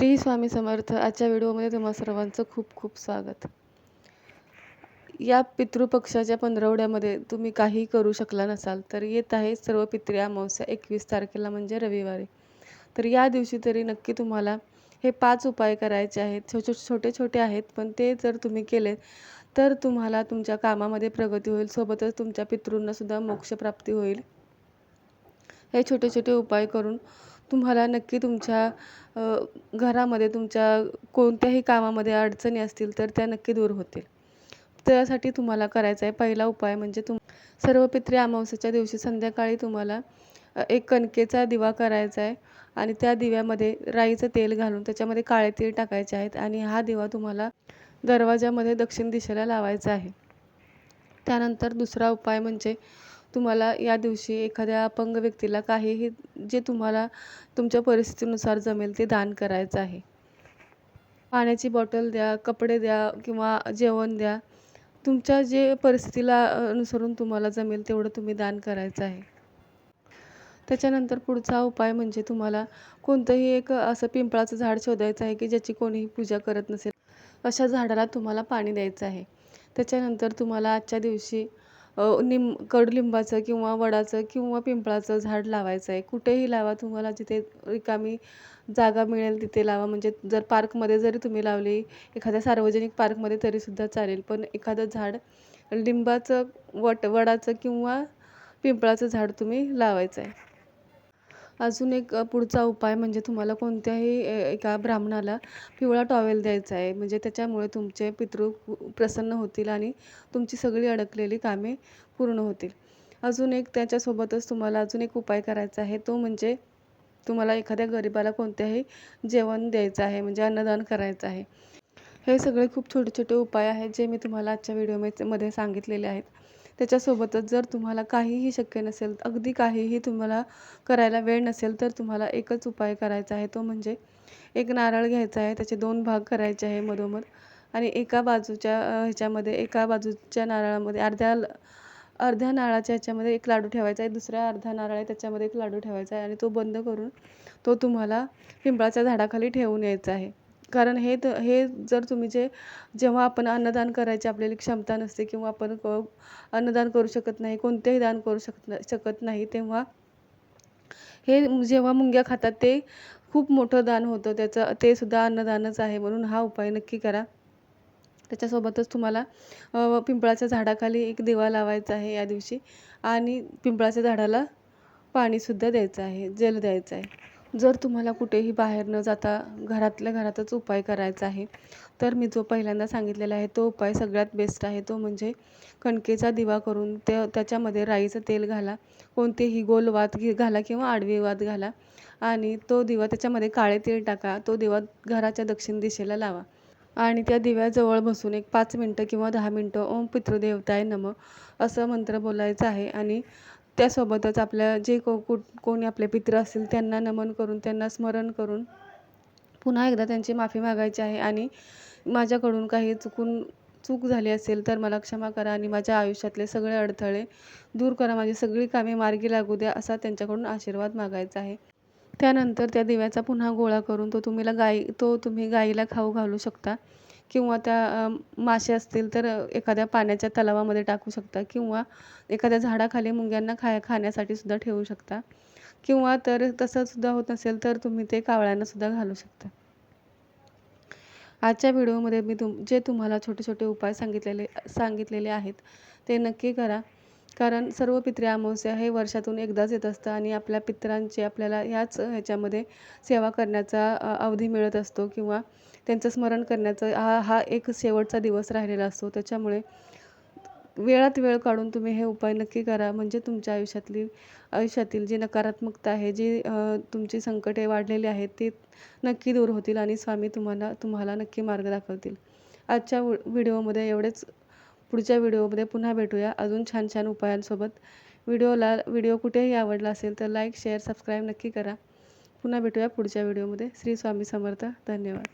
श्री स्वामी समर्थ आजच्या व्हिडिओमध्ये तुम्हा सर्वांचं खूप खूप स्वागत. या पितृपक्षाच्या पंधरवड्यामध्ये तुम्ही काही करू शकला नसाल तर येत आहे सर्व पितृ अमावस्या एकवीस तारखेला म्हणजे रविवारी. तर या दिवशी तरी नक्की तुम्हाला हे पाच उपाय करायचे आहेत. छोटे छोटे छोटे आहेत पण ते जर तुम्ही केले तर तुम्हाला तुमच्या कामामध्ये प्रगती होईल. सोबतच तुमच्या पितृंनासुद्धा मोक्षप्राप्ती होईल. हे छोटे छोटे उपाय करून तुम्हाला नक्की तुमच्या घरामध्ये तुमच्या कोणत्याही कामामध्ये अडचणी असतील तर त्या नक्की दूर होतील. त्यासाठी तुम्हाला करायचा आहे पहिला उपाय म्हणजे तुम सर्व पित्री अमावस्येच्या दिवशी संध्याकाळी तुम्हाला एक कणकेचा दिवा करायचा आहे आणि त्या दिव्यामध्ये राईचं तेल घालून त्याच्यामध्ये काळे तेल टाकायचे आहेत आणि हा दिवा तुम्हाला दरवाजामध्ये दक्षिण दिशेला लावायचा आहे. त्यानंतर दुसरा उपाय म्हणजे तुम्हाला या दिवशी एखाद्या अपंग व्यक्तीला काहीही जे तुम्हाला तुमच्या परिस्थितीनुसार जमेल ते दान करायचं आहे. पाण्याची बॉटल द्या कपडे द्या किंवा जेवण द्या. तुमच्या जे परिस्थितीला अनुसरून तुम्हाला जमेल तेवढं तुम्ही दान करायचं आहे. त्याच्यानंतर पुढचा उपाय म्हणजे तुम्हाला कोणतंही एक असं पिंपळाचं झाड शोधायचं आहे की ज्याची कोणीही पूजा करत नसेल अशा झाडाला तुम्हाला पाणी द्यायचं आहे. त्याच्यानंतर तुम्हाला आजच्या दिवशी निम कडुलिंबाचं किंवा वडाचं किंवा पिंपळाचं झाड लावायचं आहे. कुठेही लावा तुम्हाला जिथे रिकामी जागा मिळेल तिथे लावा. म्हणजे जर पार्कमध्ये जरी तुम्ही लावली एखाद्या सार्वजनिक पार्कमध्ये तरीसुद्धा चालेल. पण एखादं झाड लिंबाचं वट वडाचं किंवा पिंपळाचं झाड तुम्ही लावायचं आहे. अजून एक पुढचा उपाय म्हणजे तुम्हाला कोणत्याही एका ब्राह्मणाला पिवळा टॉवेल द्यायचा आहे. म्हणजे त्याच्यामुळे तुमचे पितृ प्रसन्न होतील आणि तुमची सगळी अडकलेली कामे पूर्ण होतील. अजून एक त्याच्यासोबतच तुम्हाला अजून एक उपाय करायचा आहे. तो म्हणजे तुम्हाला एखाद्या गरिबाला कोणत्याही जेवण द्यायचं आहे. म्हणजे अन्नदान करायचं आहे. हे सगळे खूप छोटे छोटे उपाय आहेत जे मी तुम्हाला आजच्या व्हिडिओमध्ये सांगितलेले आहेत. त्याच्यासोबतच जर तुम्हाला काहीही शक्य नसेल अगदी काहीही तुम्हाला करायला वेळ नसेल तर तुम्हाला एकच उपाय करायचा आहे तो म्हणजे एक नारळ घ्यायचा आहे त्याचे दोन भाग करायचे आहे मधोमध आणि एका बाजूच्या ह्याच्यामध्ये एका बाजूच्या नारळामध्ये अर्ध्या अर्ध्या नारळाच्या ह्याच्यामध्ये एक लाडू ठेवायचा आहे दुसऱ्या अर्ध्या नारळ आहे त्याच्यामध्ये एक लाडू ठेवायचा आहे आणि तो बंद करून तो तुम्हाला पिंपळाच्या झाडाखाली ठेवून यायचा आहे. कारण हे तर हे जर तुम्ही जे जेव्हा आपण अन्नदान करायची आपल्याला क्षमता नसते किंवा आपण क अन्नदान करू शकत नाही कोणतेही दान करू शकत शकत नाही तेव्हा हे जेव्हा मुंग्या खातात ते खूप मोठं दान होतं. त्याचं ते सुद्धा अन्नदानच आहे म्हणून हा उपाय नक्की करा. त्याच्यासोबतच तुम्हाला पिंपळाच्या झाडाखाली एक दिवा लावायचा आहे या दिवशी आणि पिंपळाच्या झाडाला पाणीसुद्धा द्यायचं आहे जल द्यायचं आहे. जर तुम्हाला कुठेही बाहेर न जाता घरातल्या घरातच उपाय करायचा आहे तर मी जो पहिल्यांदा सांगितलेला आहे तो उपाय सगळ्यात बेस्ट आहे. तो म्हणजे कणकेचा दिवा करून ते त्याच्यामध्ये राईचं तेल घाला कोणतेही गोल वात घाला किंवा आडवी वात घाला आणि तो दिवा त्याच्यामध्ये काळे तेल टाका तो दिवा घराच्या दक्षिण दिशेला लावा आणि त्या दिव्याजवळ बसून एक पाच मिनटं किंवा दहा मिनटं ओम पितृदेवताय नम असं मंत्र बोलायचं आहे आणि त्यासोबतच आपल्या जे को कुठ कोणी आपले पित्र असतील त्यांना नमन करून त्यांना स्मरण करून पुन्हा एकदा त्यांची माफी मागायची आहे. आणि माझ्याकडून काही चुकून चूक झाली असेल तर मला क्षमा करा आणि माझ्या आयुष्यातले सगळे अडथळे दूर करा. माझी सगळी कामे मार्गी लागू द्या असा त्यांच्याकडून आशीर्वाद मागायचा आहे. त्यानंतर त्या दिव्याचा पुन्हा गोळा करून तो तुम्हीला गाई तो तुम्ही गाईला खाऊ घालू शकता. किंवा त्या मासे असतील तर एखाद्या पाण्याच्या तलावामध्ये टाकू शकता किंवा एखाद्या झाडाखाली मुंग्यांना खाया खाण्यासाठी सुद्धा ठेवू शकता. किंवा तर तसं सुद्धा होत नसेल तर तुम्ही ते कावळ्यांना सुद्धा घालू शकता. आजच्या व्हिडिओमध्ये मी तुम जे तुम्हाला छोटे छोटे उपाय सांगितलेले सांगितलेले आहेत ते नक्की करा. कारण सर्व पित्री अमावस्या हे वर्षातून एकदाच येत असतं आणि आपल्या पित्रांची आपल्याला ह्याच ह्याच्यामध्ये सेवा करण्याचा अवधी मिळत असतो किंवा त्यांचं स्मरण करण्याचा हा हा एक शेवटचा दिवस राहिलेला असतो. त्याच्यामुळे वेळात वेळ काढून तुम्ही हे उपाय नक्की करा. म्हणजे तुमच्या आयुष्यातली आयुष्यातील जी नकारात्मकता आहे जी तुमची संकटे वाढलेली आहेत ती नक्की दूर होतील आणि स्वामी तुम्हाला तुम्हाला नक्की मार्ग दाखवतील. आजच्या व्हिडिओमध्ये एवढेच. पुढच्या व्हिडिओमध्ये पुन्हा भेटूया. अजून छान छान उपायांसोबत. व्हिडिओला व्हिडिओ कुठेही आवडला असेल तर लाईक शेअर सबस्क्राईब नक्की करा. पुन्हा भेटूया पुढच्या व्हिडिओमध्ये. श्री स्वामी समर्थ. धन्यवाद.